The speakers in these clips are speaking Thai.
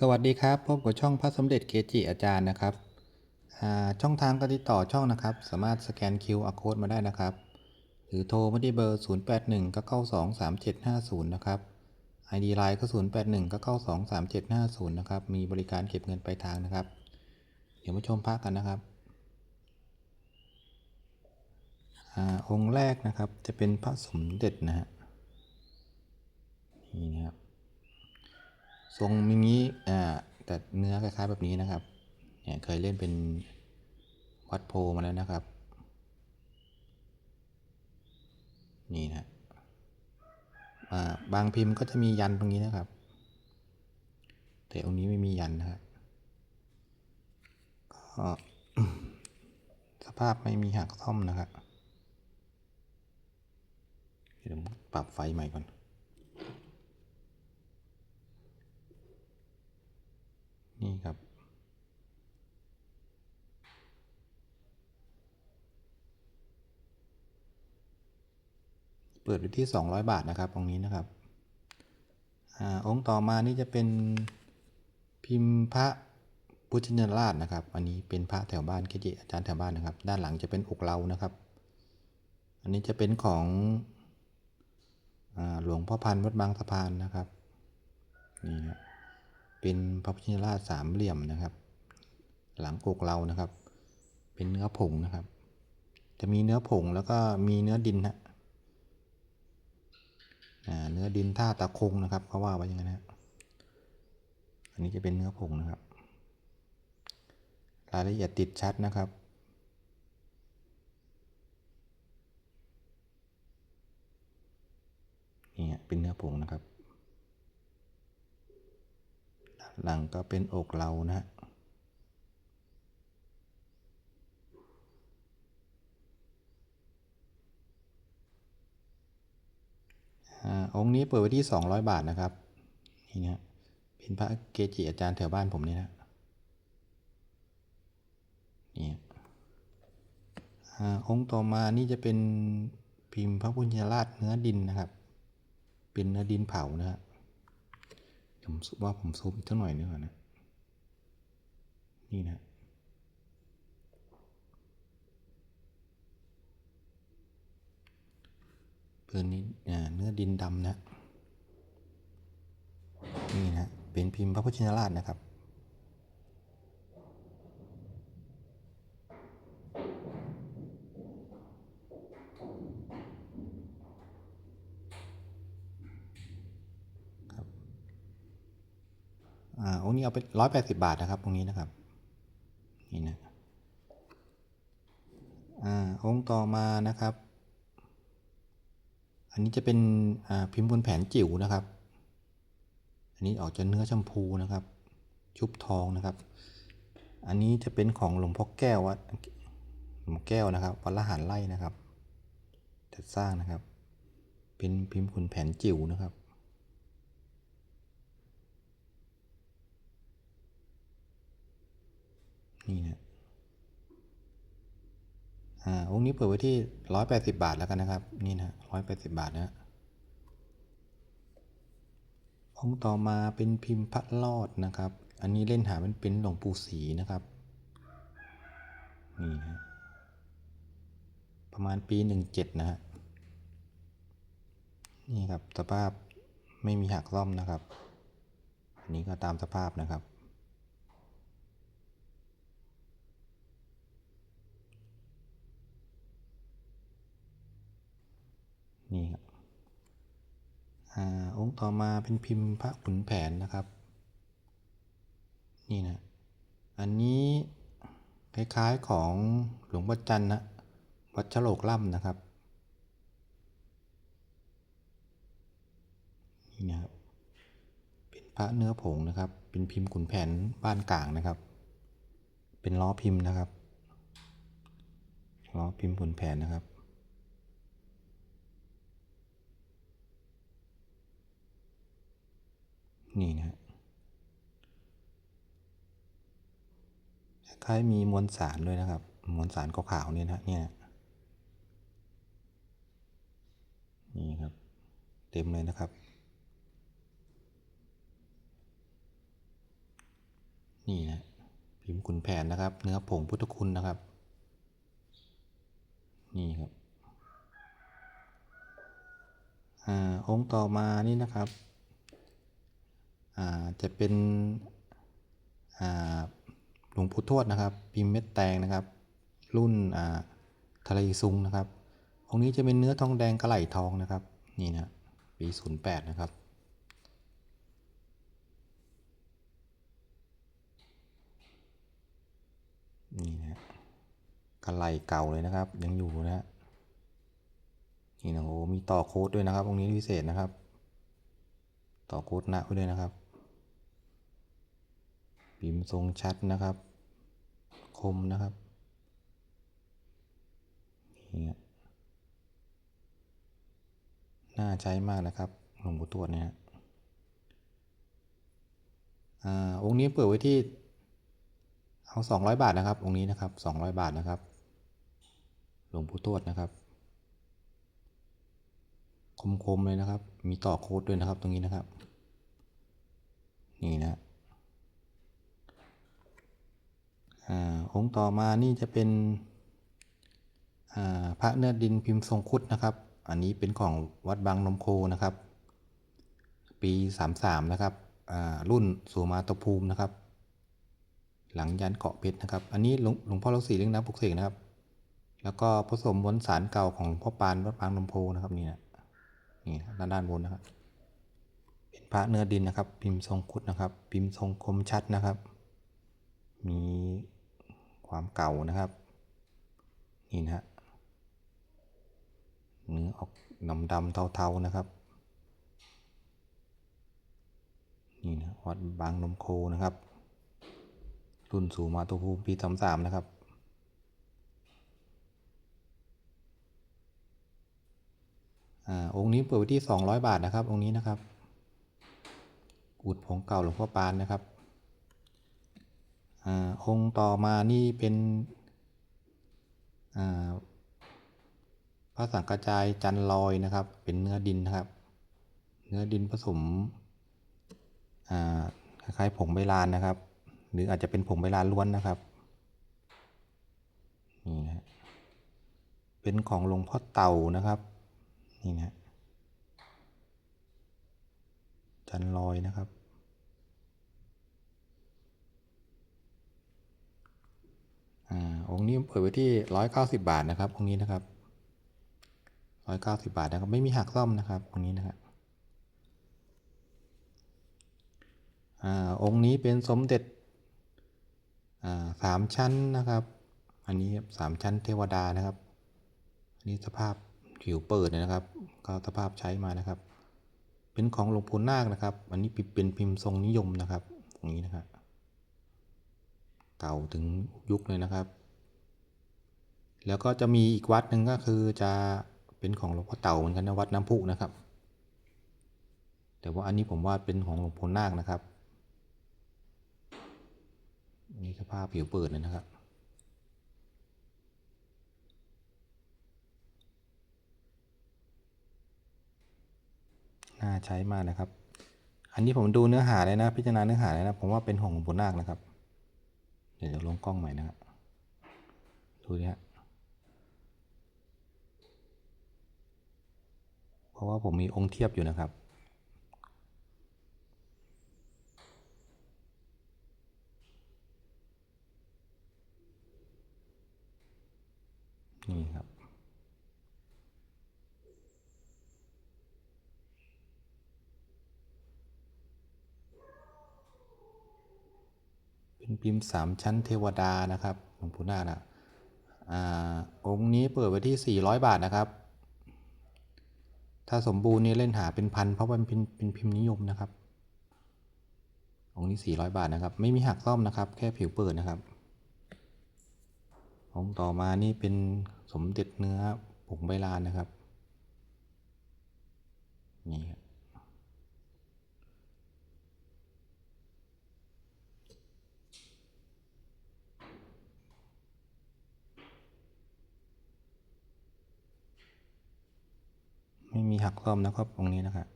สวัสดีครับพบกับช่องพระสมเด็จเกจิอาจารย์นะครับช่องทางการติดต่อช่องนะครับ สามารถสแกน QR Code มาได้นะครับ หรือโทรมาที่เบอร์ 081 992 3750 นะครับ ID Line ก็ 081 992 3750 นะครับ มีบริการเก็บเงินปลายทางนะครับ เดี๋ยวมาชมพระกันนะครับอองค์แรกนะครับจะเป็นพระสมเด็จนะฮะนี่นะครับ ทรงมินี้อ่าแต่เนื้อคล้ายๆแบบนี้นะครับเนี่ยเคยเล่นเป็นวัดโพมาแล้วนะครับ นี่นะอ่าบางพิมพ์ก็จะมียันตรงนี้นะครับ แต่องค์นี้ไม่มียันนะครับก็สภาพไม่มีหักซ่อมนะครับเดี๋ยวปรับไฟใหม่ก่อนครับ เปิดอยู่ที่ 200 บาทนะครับตรงนี้นะครับอองค์ต่อมานี่จะเป็นพิมพ์พระพุทธชินราชนะครับ อันนี้เป็นพระแถวบ้านเกจิอาจารย์แถวบ้านนะครับ ด้านหลังจะเป็นอกเรานะครับ อันนี้จะเป็นของอหลวงพ่อพันธ์วัดบางสะพานนะครับนี่นะเป็นพระพุทธชินราชสามเหลี่ยมนะครับ หลังอกเรานะครับ เป็นเนื้อผงนะครับ จะมีเนื้อผงแล้วก็มีเนื้อดินฮะ เนื้อดินท่าตะคงนะครับเขาว่าไว้อย่างนั้นนะอันนี้จะเป็นเนื้อผงนะครับ รายละเอียดติดชัดนะครับ นี่เป็นเนื้อผงนะครับ หลังก็เป็นอกเรานะฮะ องค์นี้เปิดไว้ที่ 200 บาทนะครับนี่นะเป็นพระเกจิอาจารย์แถวบ้านผมนี่นะนี่อองค์ต่อมานี่จะเป็นพิมพ์พระพุทธราชเนื้อดินนะครับ เป็นเนื้อดินเผานะฮะผมว่าผมซูมอีกสักหน่อยนึงก่อนนะนี่นะ เพื่อนนี้อ่าเนื้อดินดำนะ นี่นะ เป็นพิมพ์พระพุทธชินราชนะครับอ่าองค์นี้เอาไปร้อยแปดสิบาทนะครับตรงนี้นะครับ นี่นะ อ่า องค์ต่อมานะครับ อันนี้จะเป็นพิมพ์บนแผนจิ๋วนะครับ อันนี้ออกจะเนื้อชมพูนะครับ ชุบทองนะครับ อันนี้จะเป็นของหลวงพ่อแก้ววัดหลวงแก้วนะครับวัดละหารไร่นะครับจัดสร้างนะครับ เป็นพิมพ์ขุนแผนจิ๋วนะครับนี่นะ อ่าองนี้เปิดไว้ที่ร้อยแปดสิบาทแล้วกันนะครับ นี่นะร้อยแปดสิบาทนะองต่อมาเป็นพิมพ์พระรอดนะครับ อันนี้เล่นหามันเป็นหลวงปู่ศรีนะครับ นี่นะประมาณปีหนึ่งเจ็ดนะฮะ นี่ครับสภาพไม่มีหักซ่อมนะครับ อันนี้ก็ตามสภาพนะครับ นี่ครับอองค์ต่อมาเป็นพิมพ์พระขุนแผนนะครับ นี่นะ อันนี้คล้ายๆของหลวงพ่อจันนะวัดฉโลกล่ำนะครับ นี่นะครับ เป็นพระเนื้อผงนะครับ เป็นพิมพ์ขุนแผนบ้านกลางนะครับ เป็นล้อพิมพ์นะครับล้อพิมพ์ขุนแผนนะครับ นี่นะฮะคล้ายมีมวลสารด้วยนะครับ มวลสารขาวๆเนี่ยนะเนี่ยนี่ครับ เต็มเลยนะครับ นี่นะพิมพ์ขุนแผนนะครับ เนื้อผงพุทธคุณนะครับ นี่ครับ อ่าองค์ต่อมานี่นะครับ จะเป็นหลวงปู่ทวดนะครับ พิมพ์เม็ดแตงนะครับ รุ่นทะเลซุงนะครับ องค์นี้จะเป็นเนื้อทองแดงกระไหลทองนะครับ นี่นะปี 08 นะครับนี่นะกระไหลเก่าเลยนะครับ ยังอยู่นะฮะนี่นะโอ้มีต่อโค้ดด้วยนะครับองนี้พิเศษนะครับ ต่อโค้ดหน้าไว้ด้วยนะครับ พิมพ์ทรงชัดนะครับ คมนะครับนี่ฮะน่าใช้มากนะครับหลวงปู่ทวดเนี่ยอ่าองค์นี้เปิดไว้ที่เอาสองร้อยบาทนะครับ องค์นี้นะครับสองร้อยบาทนะครับ หลวงปู่ทวดนะครับ คมๆเลยนะครับ มีต่อโค้ดด้วยนะครับ ตรงนี้นะครับ นี่นะ องค์ต่อมานี่จะเป็นพระเนื้อดินพิมพ์ทรงคุดนะครับ อันนี้เป็นของวัดบางนมโคนะครับ ปี 33 นะครับอ่ารุ่นสุมาตภูมินะครับ หลังยันเกาะเพชรนะครับ อันนี้หลวงหลวงพ่อฤาษีเลี้ยงน้ำปลุกเสกนะครับ แล้วก็ผสมมวลสารเก่าของหลวงพ่อปานวัดบางนมโพนะครับนี่นะนี่นะด้านด้านบนนะครับ เป็นพระเนื้อดินนะครับ พิมพ์ทรงคุดนะครับ พิมพ์ทรงคมชัดนะครับ มี ความเก่านะครับ นี่นะฮะเนื้อออกดำดำเทาๆนะครับ นี่นะวัดบางนมโคนะครับ รุ่นสูมาตุภูมิปีสามสามนะครับอ่าองค์นี้เปิดไว้ที่สองร้อยบาทนะครับ องค์นี้นะครับ อุดผงเก่าหลวงพ่อปานนะครับ อองค์ต่อมานี่เป็นพระสังกระจายจันลอยนะครับ เป็นเนื้อดินนะครับ เนื้อดินผสมคล้ายๆผงใบลานนะครับ หรืออาจจะเป็นผงใบลานล้วนนะครับนี่นะเป็นของหลวงพ่อเต่านะครับนี่นะจันลอยนะครับ องค์นี้เปิดไว้ที่ร้อยเก้าสิบาทนะครับองค์นี้นะครับร้อยเก้าสิบาทนะครับ ไม่มีหักซ่อมนะครับองค์นี้นะครับองค์นี้เป็นสมเด็จสามชั้นนะครับ อันนี้สามชั้นเทวดานะครับ อันนี้สภาพผิวเปิดเลยนะครับ ก็สภาพใช้มานะครับ เป็นของหลวงปู่นาคนะครับ อันนี้เป็นพิมพ์ทรงนิยมนะครับอย่างนี้นะครับ ก่าถึงยุคเลยนะครับ แล้วก็จะมีอีกวัดหนึ่งก็คือจะเป็นของหลวงพ่อเต่าเหมือนกันนะวัดน้ำพุนะครับ แต่ว่าอันนี้ผมว่าเป็นของหลวงพ่อนาคนะครับนี่สภาพผิวเปิดเลยนะครับ น่าใช้มากนะครับ อันนี้ผมดูเนื้อหาเลยนะ พิจารณาเนื้อหาเลยนะ ผมว่าเป็นของหลวงปู่นาคนะครับ เดี๋ยวจะลงกล้องใหม่นะครับดูดิฮะเพราะว่าผมมีองค์เทียบอยู่นะครับ นี่ครับ เป็น พิมพ์สามชั้นเทวดานะครับหลวงปู่นาคนะอ่าองค์นี้เปิดไว้ที่ 400 บาทนะครับ ถ้าสมบูรณ์นี่เล่นหาเป็นพันเพราะมันเป็นเป็นพิมพ์นิยมนะครับ องค์นี้ 400 บาทนะครับ ไม่มีหักซ่อมนะครับ แค่ผิวเปิดนะครับ องค์ต่อมานี่เป็นสมเด็จเนื้อผงใบลานนะครับ นี่ครับ ไมีหักซ่อมนะครับตรงนี้นะครับ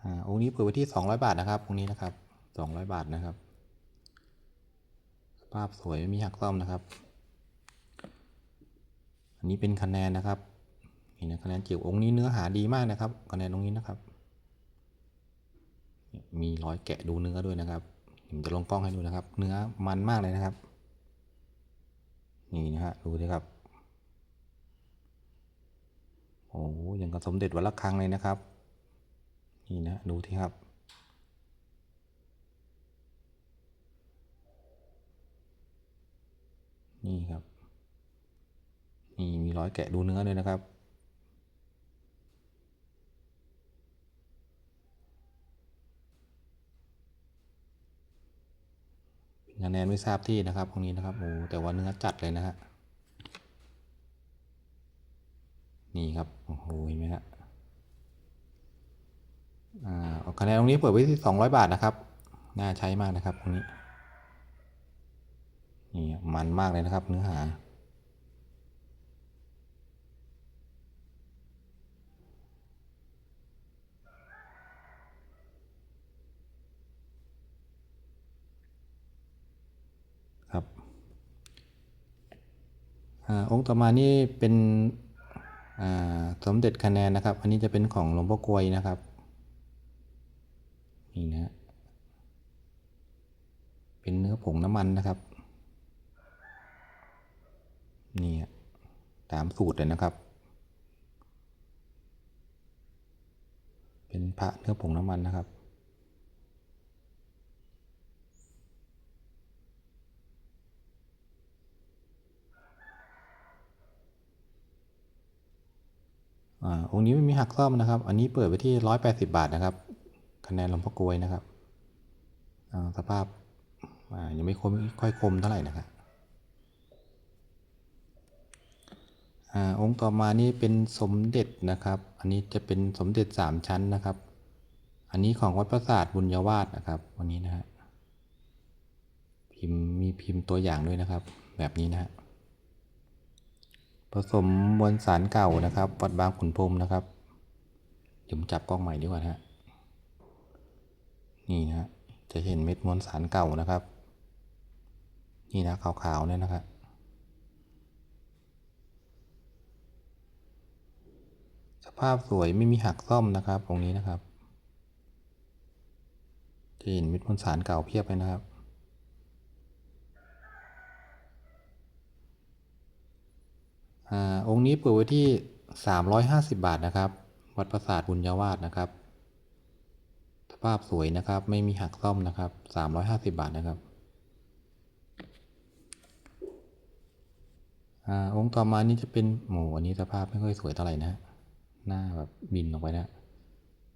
อ่าองค์นี้เปิดไว้ที่ 200 บาทนะครับองค์นี้นะครับ 200 บาทนะครับ สภาพสวยไม่มีหักซ่อมนะครับ อันนี้เป็นคะแนนนะครับนี่นะคะแนนจิ๋วองค์นี้เนื้อหาดีมากนะครับคะแนนองนี้นะครับ มีร้อยแกะดูเนื้อด้วยนะครับผมจะลงกล้องให้ดูนะครับ เนื้อมันมากเลยนะครับ นี่นะฮะดูสิครับ โอ้ยังกับสมเด็จวัดละฆังเลยนะครับ นี่นะดูที่ครับ นี่ครับ นี่มีร้อยแกะดูเนื้อด้วยนะครับ คะแนนไม่ทราบที่นะครับตรงนี้นะครับโอ้แต่ว่าเนื้อจัดเลยนะฮะนี่ครับโอ้โหเห็นไหมฮะอ่าคะแนนตรงนี้เปิดไว้ที่สองร้อยบาทนะครับน่าใช้มากนะครับตรงนี้นี่มันมากเลยนะครับเนื้อหา ครับ องค์ต่อมานี่เป็นสมเด็จคะแนนนะครับ อันนี้จะเป็นของหลวงพ่อกลวยนะครับ นี่นะ เป็นเนื้อผงน้ำมันนะครับ นี่ฮะตามสูตรเลยนะครับ เป็นพระเนื้อผงน้ำมันนะครับ องค์นี้ไม่มีหักซ่อมนะครับ อันนี้เปิดไปที่ร้อยแปดสิบาทนะครับ คะแนนหลวงพ่อกลวยนะครับอ่าสภาพอ่ายังไม่คมค่อยคมเท่าไหร่นะครับอ่าองค์ต่อมานี่เป็นสมเด็จนะครับ อันนี้จะเป็นสมเด็จสามชั้นนะครับ อันนี้ของวัดประสาทบุญยวาสนะครับวันนี้นะฮะพิมพ์มีพิมพ์ตัวอย่างด้วยนะครับ แบบนี้นะฮะ ผสมมวลสารเก่านะครับ วัดบางขุนพรมนะครับเดี๋ยวจับกล้องใหม่ดีกว่านะฮะนี่นะจะเห็นเม็ดมวลสารเก่านะครับ นี่นะขาวๆเนี่ยนะครับสภาพสวยไม่มีหักซ่อมนะครับ ตรงนี้นะครับจะเห็นเม็ดมวลสารเก่าเพียบเลยนะครับ อองค์นี้เปิดไว้ที่ 350 บาทนะครับ วัดประสาทบุญยวาสนะครับ สภาพสวยนะครับ ไม่มีหักซ่อมนะครับ 350 บาทนะครับอองค์ต่อมานี่จะเป็นหมูอันนี้สภาพไม่ค่อยสวยเท่าไหร่นะหน้าแบบบินออกไปนะ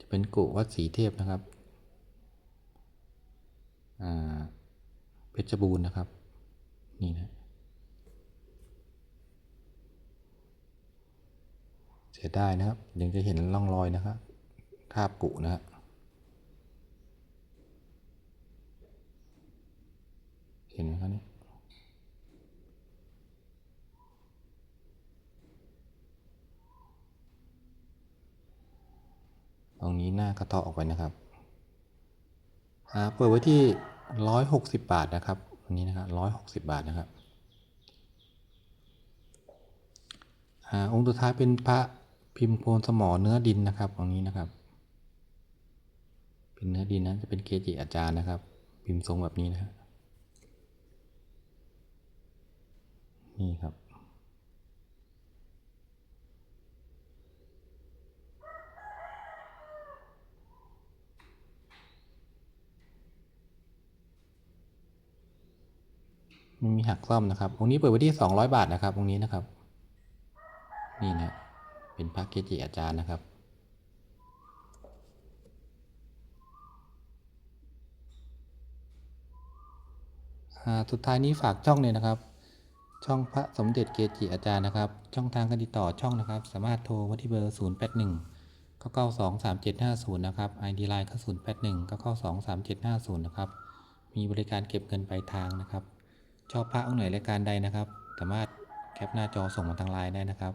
จะเป็นกุวัดสีเทพนะครับอ่าเพชรบูรณ์นะครับ นี่นะ เสียดายนะครับ ยังจะเห็นร่องรอยนะครับคาบกุนะฮะเห็นไหมครับนี่ตรงนี้หน้ากระเทาะออกไปนะครับอ่าเปิดไว้ที่ร้อยหกสิบบาทนะครับอันนี้นะครับร้อยหกสิบบาทนะครับอ่าองค์สุดท้ายเป็นพระ พิมพ์โพนสมอเนื้อดินนะครับตรงนี้นะครับ เป็นเนื้อดินนะจะเป็นเกจิอาจารย์นะครับ พิมพ์ทรงแบบนี้นะฮะนี่ครับไม่มีหักซ่อมนะครับองค์นี้เปิดไว้ที่ 200 บาทนะครับองค์นี้นะครับ นี่นะ เป็นพระเกจิอาจารย์นะครับ สุดท้ายนี้ฝากช่องเลยนะครับ ช่องพระสมเด็จเกจิอาจารย์นะครับ ช่องทางการติดต่อช่องนะครับ สามารถโทรมาที่เบอร์ 0 8 1 9 9 2 3 7 5 0 นะครับ ID Line ก็0 8 1 9 9 2 3 7 5 0 นะครับ มีบริการเก็บเงินปลายทางนะครับ ชอบพระองค์ไหนรายการใดนะครับ สามารถแคปหน้าจอส่งมาทางไลน์ได้นะครับ